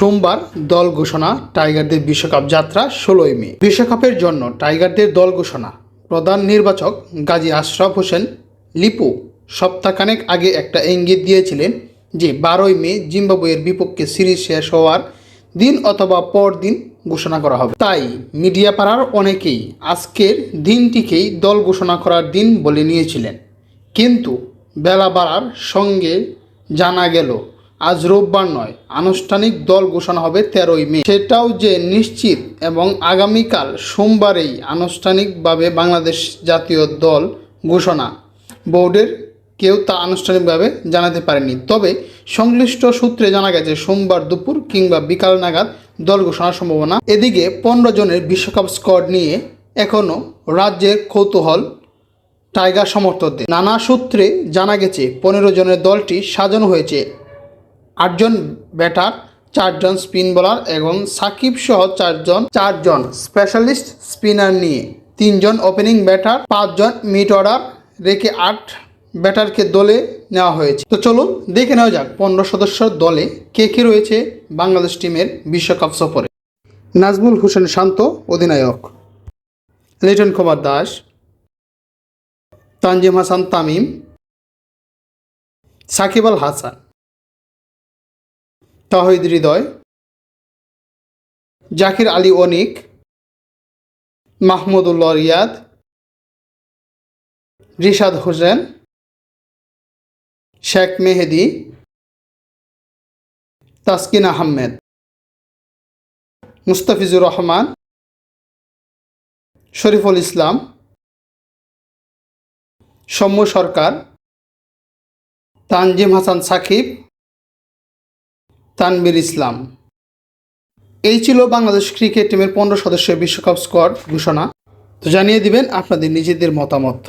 সোমবার দল ঘোষণা টাইগারদের বিশ্বকাপ যাত্রা ষোলোই মে। বিশ্বকাপের জন্য টাইগারদের দল ঘোষণা। প্রধান নির্বাচক গাজী আশরাফ হোসেন লিপু সপ্তাহখানেক আগে একটা ইঙ্গিত দিয়েছিলেন যে বারোই মে জিম্বাবুয়ের বিপক্ষে সিরিজ শেষ হওয়ার দিন অথবা পর দিন ঘোষণা করা হবে। তাই মিডিয়া পাড়ার অনেকেই আজকের দিনটিকেই দল ঘোষণা করার দিন বলে নিয়েছিলেন। কিন্তু বেলা বাড়ার সঙ্গে জানা গেল আজ রোববার নয়, আনুষ্ঠানিক দল ঘোষণা হবে তেরোই মে। সেটাও যে নিশ্চিত এবং আগামীকাল সোমবারেই আনুষ্ঠানিকভাবে বাংলাদেশ জাতীয় দল ঘোষণা। বোর্ডের কেউ তা আনুষ্ঠানিকভাবে জানাতে পারেনি। তবে সংশ্লিষ্ট সূত্রে জানা গেছে, সোমবার দুপুর কিংবা বিকাল নাগাদ দল ঘোষণার সম্ভাবনা। এদিকে পনেরো জনের বিশ্বকাপ স্কোয়াড নিয়ে এখনও রাজ্যের কৌতূহল টাইগার সমর্থকদের। নানা সূত্রে জানা গেছে, পনেরো জনের দলটি সাজানো হয়েছে। আটজন ব্যাটার, চারজন স্পিন বোলার এবং সাকিব সহ চারজন চারজন স্পেশালিস্ট স্পিনার নিয়ে। তিনজন ওপেনিং ব্যাটার, পাঁচজন মিড অর্ডার রেখে আট ব্যাটারকে দলে নেওয়া হয়েছে। তো চলুন দেখে নেওয়া যাক পনেরো সদস্যর দলে কে কে রয়েছে বাংলাদেশ টিমের বিশ্বকাপ সফরে। নাজমুল হোসেন শান্ত, অধিনায়ক। লিটন কুমার দাস। তানজিম হাসান তামিম। সাকিব আল হাসান। তাহিদ হৃদয়, জাকির আলী অনিক, মাহমুদুল্লাহ রিয়াদ, রিশাদ হোসেন, শেখ মেহেদি, তাসকিন আহমেদ, মুস্তাফিজুর রহমান, শরীফুল ইসলাম, সৌম্য সরকার, তানজিম হাসান সাকিব তানবির ইসলাম। এই ছিল বাংলাদেশ ক্রিকেট টিমের পনেরো সদস্যের বিশ্বকাপ স্কোয়াড ঘোষণা। তো জানিয়ে দিবেন আপনাদের নিজেদের মতামত।